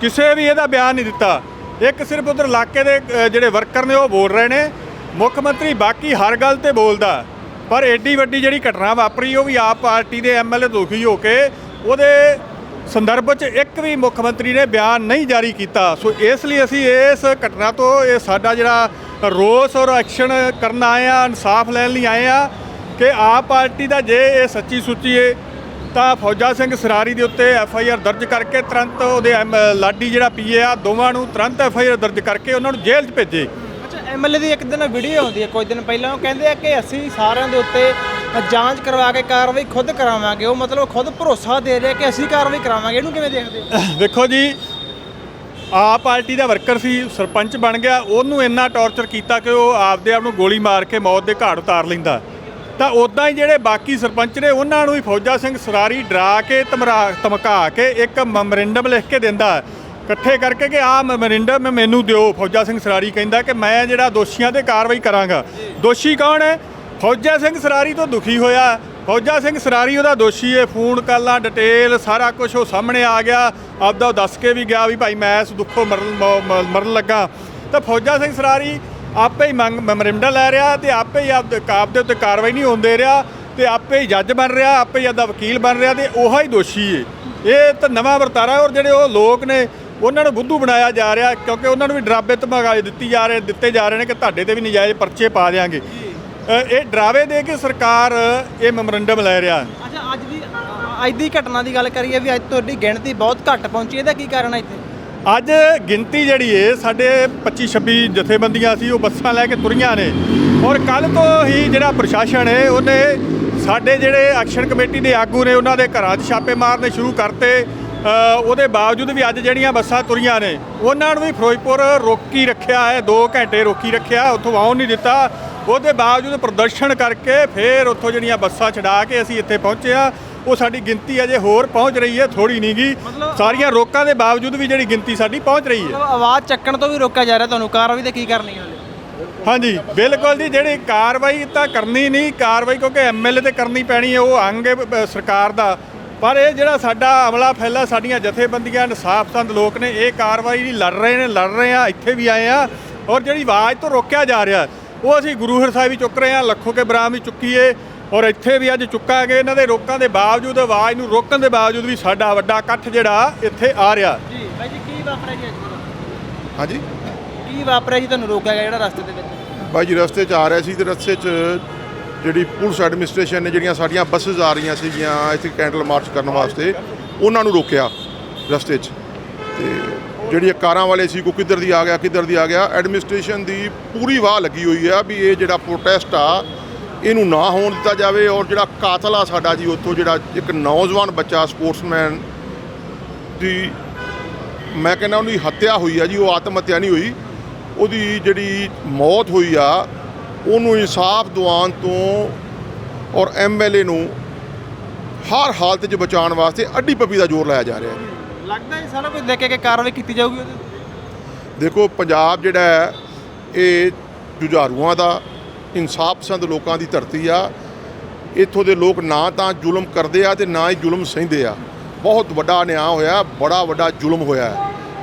ਕਿਸੇ ਵੀ ਇਹਦਾ ਬਿਆਨ ਨਹੀਂ ਦਿੱਤਾ। ਇੱਕ ਸਿਰਫ ਉਧਰ ਇਲਾਕੇ ਦੇ ਜਿਹੜੇ ਵਰਕਰ ਨੇ, ਉਹ ਬੋਲ ਰਹੇ ਨੇ, ਮੁੱਖ ਮੰਤਰੀ ਬਾਕੀ ਹਰ ਗੱਲ ਤੇ ਬੋਲਦਾ। ਪਰ ਐਡੀ ਵੱਡੀ ਜਿਹੜੀ ਘਟਨਾ ਵਾਪਰੀ, ਉਹ ਵੀ ਆਪ ਪਾਰਟੀ ਦੇ ਐਮਐਲਏ ਦੁਖੀ ਹੋ ਕੇ ਉਹਦੇ ਸੰਦਰਭ 'ਚ ਇੱਕ ਵੀ ਮੁੱਖ ਮੰਤਰੀ ਨੇ ਬਿਆਨ ਨਹੀਂ ਜਾਰੀ ਕੀਤਾ। ਸੋ ਇਸ ਲਈ ਅਸੀਂ ਇਸ ਘਟਨਾ ਤੋਂ ਇਹ ਸਾਡਾ ਜਿਹੜਾ ਰੋਸ ਔਰ ਐਕਸ਼ਨ ਕਰਨ ਆਏ ਆ ਇਨਸਾਫ ਲੈਣ ਲਈ ਆਏ ਆ ਕਿ ਆਪ ਪਾਰਟੀ ਦਾ ਜੇ ਇਹ ਸੱਚੀ ਸੁੱਚੀ ਏ, ਤਾਂ ਫੌਜਾ ਸਿੰਘ ਸਰਾਰੀ ਦੇ ਉੱਤੇ ਐਫ ਆਈ ਆਰ ਦਰਜ ਕਰਕੇ ਤੁਰੰਤ ਉਹਦੇ ਐਮ- ਲਾਡੀ ਜਿਹੜਾ ਪੀਏ ਆ, ਦੋਵਾਂ ਨੂੰ ਤੁਰੰਤ ਐਫ ਆਈ ਆਰ ਦਰਜ ਕਰਕੇ ਉਹਨਾਂ ਨੂੰ ਜੇਲ੍ਹ 'ਚ ਭੇਜੇ। ਅੱਛਾ ਐਮਐਲਏ ਦੀ ਇੱਕ ਦਿਨ ਵੀਡੀਓ ਆਉਂਦੀ ਹੈ, ਕੁਝ ਦਿਨ ਪਹਿਲਾਂ ਉਹ ਕਹਿੰਦੇ ਆ ਕਿ ਅਸੀਂ ਸਾਰਿਆਂ ਦੇ ਉੱਤੇ ਜਾਂਚ ਕਰਵਾ ਕੇ ਕਾਰਵਾਈ ਖੁਦ ਕਰਾਵਾਂਗੇ, ਉਹ ਮਤਲਬ ਖੁਦ ਭਰੋਸਾ ਦੇ ਰਿਹਾ ਕਿ ਅਸੀਂ ਕਾਰਵਾਈ ਕਰਾਵਾਂਗੇ, ਇਹਨੂੰ ਕਿਵੇਂ ਦੇਖਦੇ ਹੋ? ਵੇਖੋ ਜੀ ਆਪ ਪਾਰਟੀ ਦਾ ਵਰਕਰ ਸੀ, ਸਰਪੰਚ ਬਣ ਗਿਆ, ਉਹਨੂੰ ਇੰਨਾ ਟੌਰਚਰ ਕੀਤਾ ਕਿ ਉਹ ਆਪਦੇ ਆਪ ਨੂੰ ਗੋਲੀ ਮਾਰ ਕੇ ਮੌਤ ਦੇ ਘਾਟ ਉਤਾਰ ਲੈਂਦਾ। ਤਾਂ ਉਦਾਂ ਹੀ ਜਿਹੜੇ ਬਾਕੀ ਸਰਪੰਚ ਨੇ, ਉਹਨਾਂ ਨੂੰ ਹੀ ਫੌਜਾ ਸਿੰਘ ਸਰਾਰੀ ਡਰਾ ਕੇ, ਧਮਰਾ, ਧਮਕਾ ਕੇ, ਇੱਕ ਮੈਮੋਰੈਂਡਮ ਲਿਖ ਕੇ ਦਿੰਦਾ। ਇਕੱਠੇ ਕਰਕੇ ਕਿ ਆਹ ਮੈਮੋਰੈਂਡਮ ਮੈਨੂੰ ਦਿਓ, ਫੌਜਾ ਸਿੰਘ ਸਰਾਰੀ ਕਹਿੰਦਾ ਕਿ ਮੈਂ ਜਿਹੜਾ ਦੋਸ਼ੀਆਂ ਤੇ ਕਾਰਵਾਈ ਕਰਾਂਗਾ। ਦੋਸ਼ੀ ਕੌਣ ਹੈ? ਫੌਜਾ ਸਿੰਘ ਸਰਾਰੀ ਤੋਂ ਦੁਖੀ ਹੋਇਆ। ਫੌਜਾ ਸਿੰਘ ਸਰਾਰੀ ਉਹਦਾ ਦੋਸ਼ੀ ਹੈ ਫੋਨ, ਕਾਲਾਂ ਡਿਟੇਲ ਸਾਰਾ ਕੁਝ ਉਹ ਸਾਹਮਣੇ ਆ ਗਿਆ। ਆਪਦਾ ਉਹ ਦੱਸ ਕੇ ਵੀ ਗਿਆ ਵੀ ਭਾਈ ਮੈਂ ਇਸ ਦੁੱਖੋਂ ਮਰਨ ਮਰਨ ਲੱਗਾ। ਤਾਂ ਫੌਜਾ ਸਿੰਘ ਸਰਾਰੀ ਆਪੇ ਹੀ ਮੰਗ ਮੈਮੋਰੈਂਡਮ ਲੈ ਰਿਹਾ ਤੇ ਆਪੇ ਹੀ ਆਪਦੇ ਕਾਬ ਦੇ ਉੱਤੇ ਕਾਰਵਾਈ ਨਹੀਂ ਹੋਣ ਦੇ ਰਿਹਾ ਤੇ ਆਪੇ ਹੀ ਜੱਜ ਬਣ ਰਿਹਾ, ਆਪੇ ਹੀ ਆਪਦਾ ਵਕੀਲ ਬਣ ਰਿਹਾ ਤੇ ਉਹ ਹੀ ਦੋਸ਼ੀ ਏ। ਇਹ ਤਾਂ ਨਵਾਂ ਵਰਤਾਰਾ ਔਰ ਜਿਹੜੇ ਉਹ ਲੋਕ ਨੇ, ਉਹਨਾਂ ਨੂੰ ਬੁੱਧੂ ਬਣਾਇਆ ਜਾ ਰਿਹਾ ਕਿਉਂਕਿ ਉਹਨਾਂ ਨੂੰ ਵੀ ਡਰਾਬੇ ਧਮਕਾਏ ਦਿੱਤੀ ਜਾ ਰਹੇ, ਦਿੱਤੇ ਜਾ ਰਹੇ ਨੇ ਕਿ ਤੁਹਾਡੇ ਤੇ ਵੀ ਨਜਾਇਜ਼ ਪਰਚੇ ਪਾ ਦਿਆਂਗੇ। ਇਹ ਡਰਾਵੇ ਦੇ ਕੇ ਸਰਕਾਰ ਇਹ ਮੈਮੋਰੈਂਡਮ ਲੈ ਰਿਹਾ। ਅੱਛਾ ਅੱਜ ਦੀ ਅੱਜ ਦੀ ਘਟਨਾ ਦੀ ਗੱਲ ਕਰੀਏ ਵੀ ਅੱਜ ਤੁਹਾਡੀ ਗਿਣਤੀ ਬਹੁਤ ਘੱਟ ਪਹੁੰਚੀ ਇਹਦਾ ਕੀ ਕਾਰਨ ਹੈ ਇੱਥੇ? ਅੱਜ ਗਿਣਤੀ ਜਿਹੜੀ ਏ ਸਾਡੇ 25 26 ਜਥੇਬੰਦੀਆਂ ਸੀ ਉਹ ਬੱਸਾਂ ਲੈ ਕੇ ਤੁਰੀਆਂ ਨੇ। ਔਰ ਕੱਲ ਤੋਂ ਹੀ ਜਿਹੜਾ ਪ੍ਰਸ਼ਾਸਨ ਹੈ ਉਹਨੇ ਸਾਡੇ ਜਿਹੜੇ ਐਕਸ਼ਨ ਕਮੇਟੀ ਦੇ ਆਗੂ ਨੇ ਉਹਨਾਂ ਦੇ ਘਰਾਂ 'ਚ ਛਾਪੇ ਮਾਰਨੇ ਸ਼ੁਰੂ ਕਰਤੇ। ਉਹਦੇ ਬਾਵਜੂਦ ਵੀ ਅੱਜ ਜਿਹੜੀਆਂ ਬੱਸਾਂ ਤੁਰੀਆਂ ਨੇ ਉਹਨਾਂ ਨੂੰ ਵੀ ਫਿਰੋਜ਼ਪੁਰ ਰੋਕੀ ਰੱਖਿਆ ਹੈ 2 ਘੰਟੇ ਰੋਕੀ ਰੱਖਿਆ ਉੱਥੋਂ ਆਉਣ ਨਹੀਂ ਦਿੱਤਾ। ਉਹਦੇ ਬਾਵਜੂਦ ਪ੍ਰਦਰਸ਼ਨ ਕਰਕੇ ਫਿਰ ਉੱਥੋਂ ਜਿਹੜੀਆਂ ਬੱਸਾਂ ਛਡਾ ਕੇ ਅਸੀਂ ਇੱਥੇ ਪਹੁੰਚੇ ਆ ਉਹ ਸਾਡੀ ਗਿਣਤੀ ਅਜੇ ਹੋਰ ਪਹੁੰਚ ਰਹੀ ਹੈ ਥੋੜੀ ਨਹੀਂ ਗੀ। ਮਤਲਬ- ਸਾਰੀਆਂ ਰੋਕਾਂ ਦੇ ਬਾਵਜੂਦ ਵੀ ਜਿਹੜੀ ਗਿਣਤੀ ਸਾਡੀ ਪਹੁੰਚ ਰਹੀ ਹੈ। ਆਵਾਜ਼ ਚੱਕਣ ਤੋਂ ਵੀ ਰੋਕਿਆ ਜਾ ਰਿਹਾ ਤੁਹਾਨੂੰ ਕਾਰਵਾਈ ਤੇ ਕੀ ਕਰਨੀ ਹੈ ਹਾਂਜੀ ਬਿਲਕੁਲ ਜੀ ਜਿਹੜੀ ਕਾਰਵਾਈ ਤਾਂ ਕਰਨੀ ਨਹੀਂ ਕਾਰਵਾਈ ਕਿਉਂਕਿ ਐਮਐਲਏ ਤੇ ਕਰਨੀ ਪੈਣੀ ਹੈ ਉਹ ਅੰਗ ਸਰਕਾਰ ਦਾ। ਪਰ ਇਹ ਜਿਹੜਾ ਸਾਡਾ ਅਮਲਾ ਫੈਲਾ ਸਾਡੀਆਂ ਜਥੇਬੰਦੀਆਂ ਇਨਸਾਫ ਪਸੰਦ ਲੋਕ ਨੇ ਇਹ ਕਾਰਵਾਈ ਲੜ ਰਹੇ ਨੇ ਲੜ ਰਹੇ ਆ ਇੱਥੇ ਵੀ ਆਏ ਆ ਔਰ ਜਿਹੜੀ ਆਵਾਜ਼ ਤੋਂ ਰੋਕਿਆ ਜਾ ਰਿਹਾ ਉਹ ਅਸੀਂ ਗੁਰੂ ਹਰ ਸਾਹਿਬ ਵੀ ਚੁੱਕ ਰਹੇ ਆ ਲੱਖੋ ਕੇ ਬਰਾਮ ਵੀ ਚੁੱਕੀਏ। ਔਰ ਇੱਥੇ ਵੀ ਅੱਜ ਚੁੱਕਾਂਗੇ ਇਹਨਾਂ ਦੇ ਰੋਕਾਂ ਦੇ ਬਾਵਜੂਦ ਆਵਾਜ਼ ਨੂੰ ਰੋਕਣ ਦੇ ਬਾਵਜੂਦ ਵੀ ਸਾਡਾ ਵੱਡਾ ਇਕੱਠ ਜਿਹੜਾ ਇੱਥੇ ਆ ਰਿਹਾ। ਜੀ ਬਾਈ ਜੀ ਕੀ ਵਾਪਰਿਆ ਜੀ ਅੱਜ ਹਾਂਜੀ? ਕੀ ਵਾਪਰਿਆ ਜੀ ਤੁਹਾਨੂੰ ਰੋਕਿਆ ਗਿਆ ਜਿਹੜਾ ਰਸਤੇ ਦੇ ਵਿੱਚ? ਬਾਈ ਜੀ ਰਸਤੇ 'ਚ ਆ ਰਿਹਾ ਸੀ ਤੇ ਰਸਤੇ 'ਚ ਜਿਹੜੀ ਪੁਲਿਸ ਐਡਮਿਨਿਸਟ੍ਰੇਸ਼ਨ ਨੇ ਜਿਹੜੀਆਂ ਸਾਡੀਆਂ ਬੱਸਸ ਆ ਰਹੀਆਂ ਸੀਗੀਆਂ ਇੱਥੇ ਕੈਂਡਲ ਮਾਰਚ ਕਰਨ ਵਾਸਤੇ ਉਹਨਾਂ ਨੂੰ ਰੋਕਿਆ ਰਸਤੇ 'ਚ। ਤੇ ਜਿਹੜੀ ਕਾਰਾਂ ਵਾਲੇ ਸੀ ਕੋ ਕਿੱਧਰ ਦੀ ਆ ਗਿਆ, ਕਿੱਧਰ ਦੀ ਆ ਗਿਆ ਐਡਮਿਨਿਸਟ੍ਰੇਸ਼ਨ ਦੀ ਪੂਰੀ ਵਾਹ ਲੱਗੀ ਹੋਈ ਆ ਵੀ ਇਹ ਜਿਹੜਾ ਪ੍ਰੋਟੈਸਟ ਆ, ਇਹਨੂੰ ਨਾ ਹੋਣ ਦਿੱਤਾ ਜਾਵੇ ਔਰ ਜਿਹੜਾ ਕਾਤਲ ਆ ਸਾਡਾ ਜੀ, ਉੱਥੋਂ ਜਿਹੜਾ ਇੱਕ ਨੌਜਵਾਨ ਬੱਚਾ ਸਪੋਰਟਸਮੈਨ ਦੀ ਮੈਂ ਕਹਿੰਦਾ ਉਹਦੀ ਹੱਤਿਆ ਹੋਈ ਆ ਜੀ, ਉਹ ਆਤਮ ਹੱਤਿਆ ਨਹੀਂ ਹੋਈ, ਉਹਦੀ ਜਿਹੜੀ ਮੌਤ ਹੋਈ ਆ, ਉਹਨੂੰ ਇਨਸਾਫ ਦਿਵਾਉਣ ਤੋਂ ਔਰ ਐਮਐਲਏ ਨੂੰ ਹਰ ਹਾਲਤ 'ਚ ਬਚਾਉਣ ਵਾਸਤੇ ਅੱਡੀ ਪੱਪੀ ਦਾ ਜ਼ੋਰ ਲਾਇਆ ਜਾ ਰਿਹਾ ਹੈ। ਲੱਗਦਾ ਹੈ ਸਾਰਾ ਕੁਝ ਲੈ ਕੇ ਕਿ ਕਾਰਵਾਈ ਕੀਤੀ ਜਾਊਗੀ ਉਹਦੇ ਦੇਖੋ, ਪੰਜਾਬ ਜਿਹੜਾ ਹੈ, ਇਹ ਜੁਝਾਰੂਆਂ ਦਾ, ਇਨਸਾਫ ਪਸੰਦ ਲੋਕਾਂ ਦੀ ਧਰਤੀ ਆ। ਇੱਥੋਂ ਦੇ ਲੋਕ ਨਾ ਤਾਂ ਜ਼ੁਲਮ ਕਰਦੇ ਆ ਤੇ ਨਾ ਹੀ ਜ਼ੁਲਮ ਸਹਿੰਦੇ ਆ। ਬਹੁਤ ਵੱਡਾ ਅਨਿਆਂ ਹੋਇਆ, ਬੜਾ ਵੱਡਾ ਜ਼ੁਲਮ ਹੋਇਆ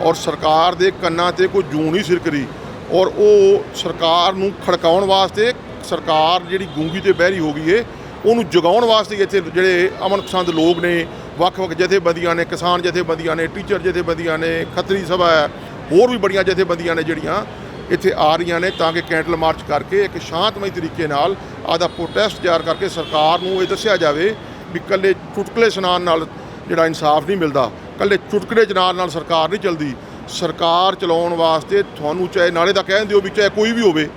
ਔਰ ਸਰਕਾਰ ਦੇ ਕੰਨਾਂ ਤੇ ਕੋਈ ਜੂੰ ਨਹੀਂ ਸਿਰਕਰੀ। ਔਰ ਉਹ ਸਰਕਾਰ ਨੂੰ ਖੜਕਾਉਣ ਵਾਸਤੇ, ਸਰਕਾਰ ਜਿਹੜੀ ਗੂੰਗੀ ਤੇ ਬਹਿਰੀ ਹੋ ਗਈ ਏ, ਉਹਨੂੰ ਜਗਾਉਣ ਵਾਸਤੇ ਇੱਥੇ ਜਿਹੜੇ ਅਮਨ ਪਸੰਦ ਲੋਕ ਨੇ ਵੱਖ-ਵੱਖ ਜਥੇਬੰਦੀਆਂ ਨੇ ਕਿਸਾਨ ਜਥੇਬੰਦੀਆਂ ਨੇ ਟੀਚਰ ਜਥੇਬੰਦੀਆਂ ਨੇ ਖੱਤਰੀ ਸਭਾ ਹੈ ਹੋਰ ਵੀ ਬੜੀਆਂ ਜਥੇਬੰਦੀਆਂ ਨੇ ਜਿਹੜੀਆਂ ਇੱਥੇ ਆ ਰਹੀਆਂ ਨੇ ਤਾਂ ਕਿ ਕੈਂਡਲ ਮਾਰਚ ਕਰਕੇ ਇੱਕ ਸ਼ਾਂਤਮਈ ਤਰੀਕੇ ਨਾਲ ਆਦਾ ਪ੍ਰੋਟੈਸਟ ਤਿਆਰ ਕਰਕੇ ਸਰਕਾਰ ਨੂੰ ਇਹ ਦੱਸਿਆ ਜਾਵੇ ਵੀ ਕੱਲੇ ਚੁਟਕਲੇ ਸੁਣਾਉਣ ਨਾਲ ਜਿਹੜਾ ਇਨਸਾਫ ਨਹੀਂ ਮਿਲਦਾ ਕੱਲੇ ਚੁਟਕਲੇ ਚਨਾਰ ਨਾਲ ਸਰਕਾਰ ਨਹੀਂ ਚੱਲਦੀ। ਸਰਕਾਰ ਚਲਾਉਣ ਵਾਸਤੇ ਤੁਹਾਨੂੰ ਚਾਹੇ ਨਾਲੇ ਦਾ ਕਹਿਣ ਦਿਓ ਵੀ ਚਾਹੇ ਕੋਈ ਵੀ ਹੋਵੇ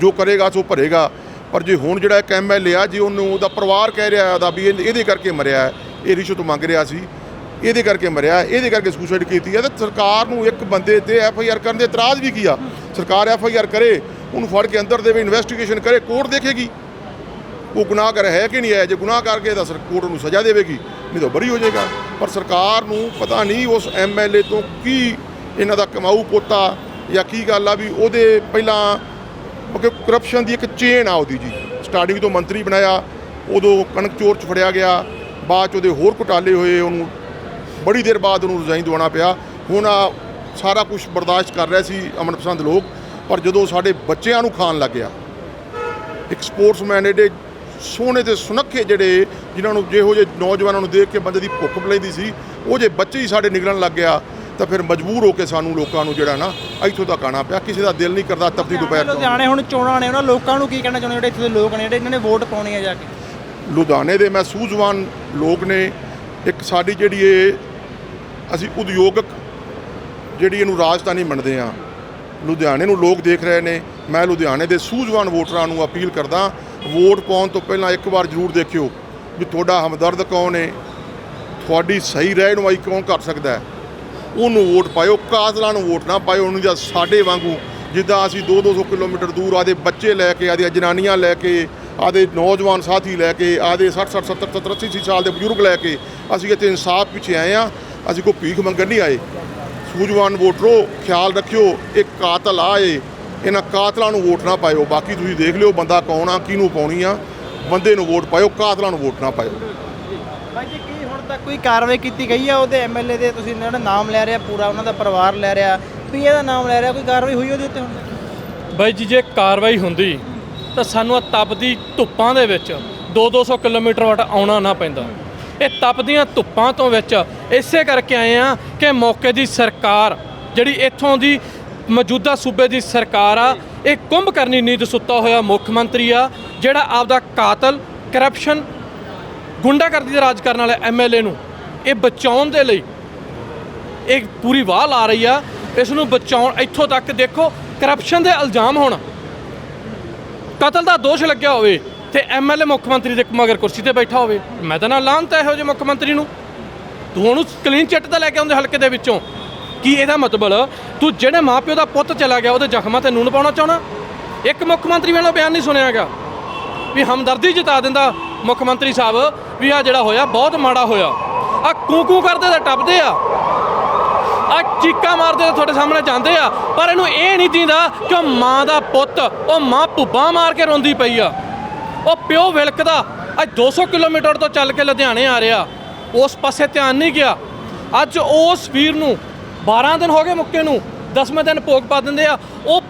ਜੋ ਕਰੇਗਾ ਸੋ ਭਰੇਗਾ। ਪਰ ਜੇ ਹੁਣ ਜਿਹੜਾ ਇੱਕ ਐਮਐਲਏ ਆ ਜੇ ਉਹਨੂੰ ਉਹਦਾ ਪਰਿਵਾਰ ਕਹਿ ਰਿਹਾ ਉਹਦਾ ਵੀ ਇਹ- ਇਹਦੇ ਕਰਕੇ ਮਰਿਆ ਹੈ, ਇਹ ਰਿਸ਼ਵਤ ਮੰਗ ਰਿਹਾ ਸੀ। ਇਹਦੇ ਕਰਕੇ ਮਰਿਆ, ਇਹਦੇ ਕਰਕੇ ਸੁਸਾਈਡ ਕੀਤੀ ਹੈ ਤਾਂ ਸਰਕਾਰ ਨੂੰ ਇੱਕ ਬੰਦੇ ਤੇ ਐਫ ਆਈ ਆਰ ਕਰਨ ਦੇ ਇਤਰਾਜ਼ ਵੀ ਕੀਆ। ਸਰਕਾਰ ਐਫ ਆਈ ਆਰ ਕਰੇ, ਉਹਨੂੰ ਫੜ ਕੇ ਅੰਦਰ ਦੇਵੇ ਇਨਵੈਸਟੀਗੇਸ਼ਨ ਕਰੇ ਕੋਰਟ ਦੇਖੇਗੀ। ਉਹ ਗੁਨਾਹਗਰ ਹੈ ਕਿ ਨਹੀਂ ਹੈ, ਜੇ ਗੁਨਾਹ ਕਰਕੇ ਤਾਂ ਸਰ ਕੋਰਟ ਉਹਨੂੰ ਸਜ਼ਾ ਦੇਵੇਗੀ, ਨਹੀਂ ਤਾਂ ਬਰੀ ਹੋ ਜਾਏਗਾ। ਪਰ ਸਰਕਾਰ ਨੂੰ ਪਤਾ ਨਹੀਂ ਉਸ ਐਮਐਲਏ ਤੋਂ ਕੀ ਇਹਨਾਂ ਦਾ ਕਮਾਊ ਪੋਤਾ ਜਾਂ ਕੀ ਗੱਲ ਆ ਵੀ ਉਹਦੇ ਪਹਿਲਾਂ, ਕਿਉਂਕਿ ਕਰਪਸ਼ਨ ਦੀ ਇੱਕ ਚੇਨ ਆ ਉਹਦੀ ਜੀ। ਸਟਾਰਟਿੰਗ ਤੋਂ ਮੰਤਰੀ ਬਣਾਇਆ, ਉਦੋਂ ਕਣਕ ਚੋਰ ਚ ਫੜਿਆ ਗਿਆ। ਬਾਅਦ ਚ ਉਹਦੇ ਹੋਰ ਘੁਟਾਲੇ ਹੋਏ, ਉਹਨੂੰ ਬੜੀ ਦੇਰ ਬਾਅਦ ਉਹਨੂੰ ਰਿਜ਼ਾਈਨ ਦਵਾਉਣਾ ਪਿਆ। ਹੁਣ ਆ ਸਾਰਾ ਕੁਝ ਬਰਦਾਸ਼ਤ ਕਰ ਰਿਹਾ ਸੀ ਅਮਨ ਪਸੰਦ ਲੋਕ, ਪਰ ਜਦੋਂ ਸਾਡੇ ਬੱਚਿਆਂ ਨੂੰ ਖਾਣ ਲੱਗ ਗਿਆ, ਇੱਕ ਸਪੋਰਟਸਮੈਨ ਏਡੇ ਸੋਹਣੇ ਤੇ ਸੁਨੱਖੇ ਜਿਹੜੇ, ਜਿਨ੍ਹਾਂ ਨੂੰ ਜਿਹੋ ਜਿਹੇ ਨੌਜਵਾਨਾਂ ਨੂੰ ਦੇਖ ਕੇ ਬੰਦੇ ਦੀ ਭੁੱਖ ਬਲੈਂਦੀ ਸੀ, ਉਹ ਜੇ ਬੱਚੇ ਹੀ ਸਾਡੇ ਨਿਕਲਣ ਲੱਗ ਗਿਆ, ਤਾਂ ਫਿਰ ਮਜਬੂਰ ਹੋ ਕੇ ਸਾਨੂੰ ਲੋਕਾਂ ਨੂੰ ਜਿਹੜਾ ਨਾ, ਇੱਥੋਂ ਤੱਕ ਆਉਣਾ ਪਿਆ। ਕਿਸੇ ਦਾ ਦਿਲ ਨਹੀਂ ਕਰਦਾ ਤਪਦੀ ਦੁਪਹਿਰ ਤੋਂ। ਲੁਧਿਆਣੇ ਹੁਣ ਚੋਣਾਂ ਨੇ, ਉਹਨਾਂ ਲੋਕਾਂ ਨੂੰ ਕੀ ਕਹਿਣਾ ਚਾਹੁੰਦੇ ਜਿਹੜੇ ਇੱਥੇ ਦੇ ਲੋਕ ਨੇ, ਜਿਹੜੇ ਇਹਨਾਂ ਨੇ ਵੋਟ ਪਾਉਣੀ ਹੈ ਜਾ ਕੇ? ਲੁਧਿਆਣੇ ਦੇ ਮੈਂ ਸੂਝਵਾਨ ਲੋਕ ਨੇ, ਇੱਕ ਸਾਡੀ ਜਿਹੜੀ ਇਹ ਅਸੀਂ ਉਦਯੋਗਿਕ ਜਿਹੜੀ ਇਹਨੂੰ ਰਾਜਧਾਨੀ ਮੰਨਦੇ ਆ ਲੁਧਿਆਣੇ ਨੂੰ ਲੋਕ ਦੇਖ ਰਹੇ ਨੇ। ਮੈਂ ਲੁਧਿਆਣੇ ਦੇ ਸੂਝਵਾਨ ਵੋਟਰਾਂ ਨੂੰ ਅਪੀਲ ਕਰਦਾ, ਵੋਟ ਪਾਉਣ ਤੋਂ ਪਹਿਲਾਂ ਇੱਕ ਵਾਰ ਜ਼ਰੂਰ ਦੇਖਿਓ ਵੀ ਤੁਹਾਡਾ ਹਮਦਰਦ ਕੌਣ ਹੈ ਤੁਹਾਡੀ ਸਹੀ ਰਹਿਨੁਮਾਈ ਕੌਣ ਕਰ ਸਕਦਾ ਉਹਨੂੰ ਵੋਟ ਪਾਇਓ, ਕਾਤਲਾਂ ਨੂੰ ਵੋਟ ਨਾ ਪਾਇਓ, ਉਹਨੂੰ ਜਾਂ ਸਾਡੇ ਵਾਂਗੂ, ਜਿੱਦਾਂ ਅਸੀਂ 2-200 ਕਿਲੋਮੀਟਰ ਦੂਰ ਆਦੇ ਬੱਚੇ ਲੈ ਕੇ ਆਦੇ ਜਨਾਨੀਆਂ ਲੈ ਕੇ ਆਦੇ ਨੌਜਵਾਨ ਸਾਥੀ ਲੈ ਕੇ ਆਦੇ 60 60 70 70 80 80 ਸਾਲ ਦੇ ਬਜ਼ੁਰਗ ਲੈ ਕੇ ਅਸੀਂ ਇੱਥੇ ਇਨਸਾਫ ਪਿੱਛੇ ਆਏ ਆ ਅਸੀਂ ਕੋਈ ਭੀਖ ਮੰਗਣ ਨਹੀਂ ਆਏ। ਸੂਝਵਾਨ ਵੋਟਰੋ ਖਿਆਲ ਰੱਖਿਓ ਇਹ ਕਾਤਲ ਆਏ ਇਹਨਾਂ ਕਾਤਲਾਂ ਨੂੰ ਵੋਟ ਨਾ ਪਾਇਓ। ਬਾਕੀ ਤੁਸੀਂ ਦੇਖ ਲਿਓ ਬੰਦਾ ਕੌਣ ਆ ਕਿਹਨੂੰ ਪਾਉਣੀ ਆ। ਬੰਦੇ ਨੂੰ ਵੋਟ ਪਾਇਓ ਕਾਤਲਾਂ ਨੂੰ ਵੋਟ ਨਾ ਪਾਇਓ। ਭਾਈ ਜੀ ਕੀ ਹੁਣ ਤੱਕ ਕੋਈ ਕਾਰਵਾਈ ਕੀਤੀ ਗਈ ਹੈ ਉਹਦੇ ਐਮਐਲਏ ਦੇ? ਤੁਸੀਂ ਇਹਨਾਂ ਦਾ ਨਾਮ ਲੈ ਰਿਹਾ ਪੂਰਾ ਉਹਨਾਂ ਦਾ ਪਰਿਵਾਰ ਲੈ ਰਿਹਾ। ਵੀ ਇਹਦਾ ਨਾਮ ਲੈ ਰਿਹਾ ਕੋਈ ਕਾਰਵਾਈ ਹੋਈ ਉਹਦੇ ਉੱਤੇ ਹੁਣ? ਬਾਈ ਜੀ ਜੇ ਕਾਰਵਾਈ ਹੁੰਦੀ ਤਾਂ ਸਾਨੂੰ ਆ ਤਪਦੀ ਧੁੱਪਾਂ ਦੇ ਵਿੱਚ 2-200 ਕਿਲੋਮੀਟਰ ਵਟ ਆਉਣਾ ਨਾ ਪੈਂਦਾ। ਇਹ ਤਪਦੀਆਂ ਧੁੱਪਾਂ ਤੋਂ ਵਿੱਚ ਇਸੇ ਕਰਕੇ ਆਏ ਆ ਕਿ ਮੌਕੇ ਦੀ ਸਰਕਾਰ ਜਿਹੜੀ ਇੱਥੋਂ ਦੀ ਮੌਜੂਦਾ ਸੂਬੇ ਦੀ ਸਰਕਾਰ ਆ, ਇਹ ਕੁੰਭ ਕਰਨੀ ਨੀਂਦ ਸੁੱਤਾ ਹੋਇਆ ਮੁੱਖ ਮੰਤਰੀ ਆ, ਜਿਹੜਾ ਆਪਦਾ ਕਾਤਲ ਕਰਪਸ਼ਨ ਗੁੰਡਾਗਰਦੀ ਦਾ ਰਾਜ ਕਰਨ ਵਾਲੇ ਐਮਐਲਏ ਨੂੰ ਇਹ ਬਚਾਉਣ ਦੇ ਲਈ ਇਹ ਪੂਰੀ ਵਾਹ ਲਾ ਰਹੀ ਆ। ਇਸ ਨੂੰ ਬਚਾਉਣ ਇੱਥੋਂ ਤੱਕ ਦੇਖੋ ਕਰਪਸ਼ਨ ਦੇ ਇਲਜ਼ਾਮ ਹੋਣ ਕਤਲ ਦਾ ਦੋਸ਼ ਲੱਗਿਆ ਹੋਵੇ ਤੇ ਐਮਐਲਏ ਮੁੱਖ ਮੰਤਰੀ ਦੇ ਮਗਰ ਕੁਰਸੀ ਤੇ ਬੈਠਾ ਹੋਵੇ, ਮੈਂ ਤਾਂ ਨਾ ਲਾਂਤ ਇਹੋ ਜਿਹੇ ਮੁੱਖ ਮੰਤਰੀ ਨੂੰ। ਤੂੰ ਉਹਨੂੰ ਕਲੀਨ ਚਿੱਟ ਤਾਂ ਲੈ ਕੇ ਆਉਂਦੇ ਹਲਕੇ ਦੇ ਵਿੱਚੋਂ। ਕੀ ਇਹਦਾ ਮਤਲਬ? ਤੂੰ ਜਿਹੜੇ ਮਾਪਿਓ ਦਾ ਪੁੱਤ ਚਲਾ ਗਿਆ, ਉਹਦੇ ਜ਼ਖਮਾਂ ਤੇ ਨੂਨ ਪਾਉਣਾ ਚਾਹਣਾ ਇੱਕ ਮੁੱਖ ਮੰਤਰੀ ਵੱਲੋਂ ਬਿਆਨ ਨਹੀਂ ਸੁਣਿਆਗਾ ਵੀ ਹਮਦਰਦੀ ਜਤਾ ਦਿੰਦਾ ਮੁੱਖ ਮੰਤਰੀ ਸਾਹਿਬ, ਵੀ ਆ ਜਿਹੜਾ ਹੋਇਆ, ਬਹੁਤ ਮਾੜਾ ਹੋਇਆ। ਆ ਕੂ ਕੂ ਕਰਦੇ ਤਾਂ ਟੱਪਦੇ ਆ। ਆ ਚੀਕਾਂ ਮਾਰਦੇ ਤਾਂ ਤੁਹਾਡੇ ਸਾਹਮਣੇ ਜਾਂਦੇ ਆ, ਪਰ ਇਹਨੂੰ ਇਹ ਨਹੀਂ ਦਿੰਦਾ ਕਿ ਉਹ ਮਾਂ ਦਾ ਪੁੱਤ, ਉਹ ਮਾਂ ਭੁੱਬਾਂ ਮਾਰ ਕੇ ਰੋਂਦੀ ਪਈ ਆ। ਉਹ ਪਿਓ ਵਿਲਕਦਾ, ਅੱਜ 200 ਕਿਲੋਮੀਟਰ ਤੋਂ ਚੱਲ ਕੇ ਲੁਧਿਆਣੇ ਆ ਰਿਹਾ। ਉਸ ਪਾਸੇ ਧਿਆਨ ਨਹੀਂ ਗਿਆ। ਅੱਜ ਉਸ ਵੀਰ ਨੂੰ 12 ਦਿਨ ਹੋ ਗਏ ਮੁੱਕੇ ਨੂੰ 10ਵੇਂ ਦਿਨ ਭੋਗ ਪਾ ਦਿੰਦੇ ਆ। ਉਹ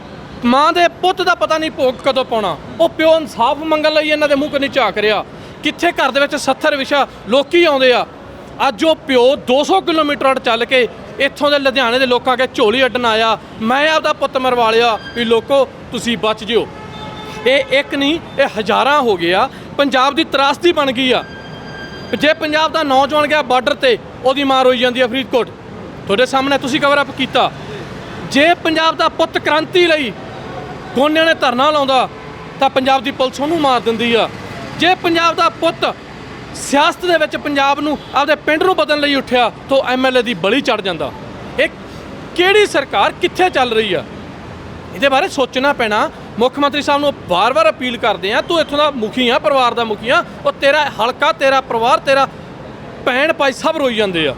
ਮਾਂ ਦੇ ਪੁੱਤ ਦਾ ਪਤਾ ਨਹੀਂ ਭੋਗ ਕਦੋਂ ਪਾਉਣਾ। ਉਹ ਪਿਓ ਇਨਸਾਫ ਮੰਗਣ ਲਈ ਇਹਨਾਂ ਦੇ ਮੂੰਹ ਕੰਨੀ ਝਾਕ ਰਿਹਾ। ਕਿੱਥੇ ਘਰ ਦੇ ਵਿੱਚ 70 ਵਿਸ਼ਾ ਲੋਕੀ ਆਉਂਦੇ ਆ। ਅੱਜ ਉਹ ਪਿਓ 200 ਕਿਲੋਮੀਟਰ ਚੱਲ ਕੇ ਇੱਥੋਂ ਦੇ ਲੁਧਿਆਣੇ ਦੇ ਲੋਕਾਂ ਕੇ ਝੋਲੀ ਅੱਡਣ ਆਇਆ। ਮੈਂ ਆਪਦਾ ਪੁੱਤ ਮਰਵਾ ਲਿਆ ਵੀ ਲੋਕੋ, ਤੁਸੀਂ ਬਚ ਜਿਓ। ਇਹ ਇੱਕ ਨਹੀਂ, ਇਹ ਹਜ਼ਾਰਾਂ ਹੋ ਗਿਆ ਪੰਜਾਬ ਦੀ ਤਰਾਸਦੀ ਬਣ ਗਈ ਆ। ਜੇ ਪੰਜਾਬ ਦਾ ਨੌਜਵਾਨ ਗਿਆ ਬਾਰਡਰ ਤੇ, ਉਹਦੀ ਮਾਰ ਹੋਈ ਜਾਂਦੀ ਆ ਫਰੀਦਕੋਟ। ਤੁਹਾਡੇ ਸਾਹਮਣੇ ਤੁਸੀਂ ਕਵਰ ਅਪ ਕੀਤਾ। ਜੇ ਪੰਜਾਬ ਦਾ ਪੁੱਤ ਕ੍ਰਾਂਤੀ ਲਈ ਗੋਨਿਆਂ ਨੇ ਧਰਨਾ ਲਾਉਂਦਾ, ਤਾਂ ਪੰਜਾਬ ਦੀ ਪੁਲਿਸ ਉਹਨੂੰ ਮਾਰ ਦਿੰਦੀ ਆ। ਜੇ ਪੰਜਾਬ ਦਾ ਪੁੱਤ ਸਿਆਸਤ ਦੇ ਵਿੱਚ ਪੰਜਾਬ ਨੂੰ ਆਪਦੇ ਪਿੰਡ ਨੂੰ ਬਦਲਣ ਲਈ ਉੱਠਿਆ, ਤਾਂ ਐਮਐਲਏ ਦੀ ਬਲੀ ਚੜ ਜਾਂਦਾ। ਇਹ ਕਿਹੜੀ ਸਰਕਾਰ ਕਿੱਥੇ ਚੱਲ ਰਹੀ ਆ? ਇਹਦੇ ਬਾਰੇ ਸੋਚਣਾ ਪੈਣਾ। ਮੁੱਖ ਮੰਤਰੀ ਸਾਹਿਬ ਨੂੰ ਵਾਰ-ਵਾਰ ਅਪੀਲ ਕਰਦੇ ਆ, ਤੂੰ ਇੱਥੋਂ ਦਾ ਮੁਖੀ ਆ, ਪਰਿਵਾਰ ਦਾ ਮੁਖੀ ਆ, ਉਹ ਤੇਰਾ ਹਲਕਾ, ਤੇਰਾ ਪਰਿਵਾਰ, ਤੇਰਾ ਭੈਣ ਭਾਈ ਸਭ ਰੋਈ ਜਾਂਦੇ ਆ।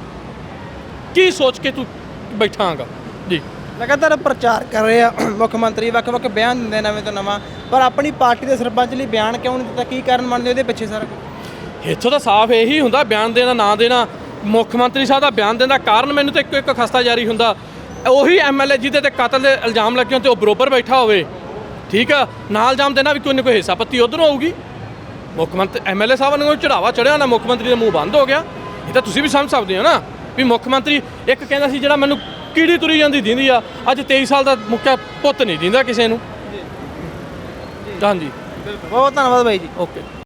ਕੀ ਸੋਚ ਕੇ ਤੂੰ ਬੈਠਾਂਗਾ ਜੀ। ਲਗਾਤਾਰ ਪ੍ਰਚਾਰ ਕਰ ਰਹੇ ਆ ਮੁੱਖ ਮੰਤਰੀ, ਵੱਖ-ਵੱਖ ਬਿਆਨ ਦਿੰਦੇ ਨਵੇਂ ਤੋਂ ਨਵਾਂ, ਪਰ ਆਪਣੀ ਪਾਰਟੀ ਦੇ ਸਰਪੰਚ ਲਈ ਬਿਆਨ ਕਿਉਂ ਨਹੀਂ ਦਿੱਤਾ? ਕੀ ਕਾਰਨ ਮੰਨਦੇ ਹੋ ਇਹਦੇ ਪਿੱਛੇ ਸਾਰਾ ਇੱਥੋਂ ਤਾਂ ਸਾਫ਼ ਇਹੀ ਹੁੰਦਾ ਬਿਆਨ ਦੇਣਾ ਨਾ ਦੇਣਾ। ਮੁੱਖ ਮੰਤਰੀ ਸਾਹਿਬ ਦਾ ਬਿਆਨ ਦੇਣ ਦਾ ਕਾਰਨ ਮੈਨੂੰ ਤਾਂ ਇੱਕੋ ਇੱਕ ਖਸਤਾ ਜਾਰੀ ਹੁੰਦਾ। ਉਹੀ ਐਮਐਲਏ ਜਿਹਦੇ ਤੇ ਕਤਲ ਦੇ ਇਲਜ਼ਾਮ ਲੱਗੇ ਹੋਣ ਤੇ ਉਹ ਬਰੋਬਰ ਬੈਠਾ ਹੋਵੇ। ਠੀਕ ਆ? ਨਾਲ ਇਲਜ਼ਾਮ ਦੇਣਾ ਵੀ ਕੋਈ ਨਾ ਕੋਈ ਹਿੱਸਾ ਪੱਤੀ ਉਧਰੋਂ ਆਊਗੀ। ਮੁੱਖ ਮੰਤਰੀ ਐਮਐਲਏ ਸਾਹਿਬ ਨੂੰ ਚੜਾਵਾ ਚੜਿਆ ਨਾ ਮੁੱਖ ਮੰਤਰੀ ਦਾ ਮੂੰਹ ਬੰਦ ਹੋ ਗਿਆ। ਇਹ ਤਾਂ ਤੁਸੀਂ ਵੀ ਸਮਝ ਸਕਦੇ ਹੋ ਨਾ ਵੀ ਮੁੱਖ ਮੰਤਰੀ ਇੱਕ ਕਹਿੰਦਾ ਸੀ ਜਿਹੜਾ ਮੈਨੂੰ ਕੀੜੀ ਤੁਰੀ ਜਾਂਦੀ ਦਿੰਦੀ ਆ ਅੱਜ 23 ਸਾਲ ਦਾ ਮੁੱਕਾ ਪੁੱਤ ਨਹੀਂ ਦਿੰਦਾ ਕਿਸੇ ਨੂੰ। ਹਾਂਜੀ। ਬਹੁਤ ਧੰਨਵਾਦ ਬਾਈ ਜੀ। ਓਕੇ।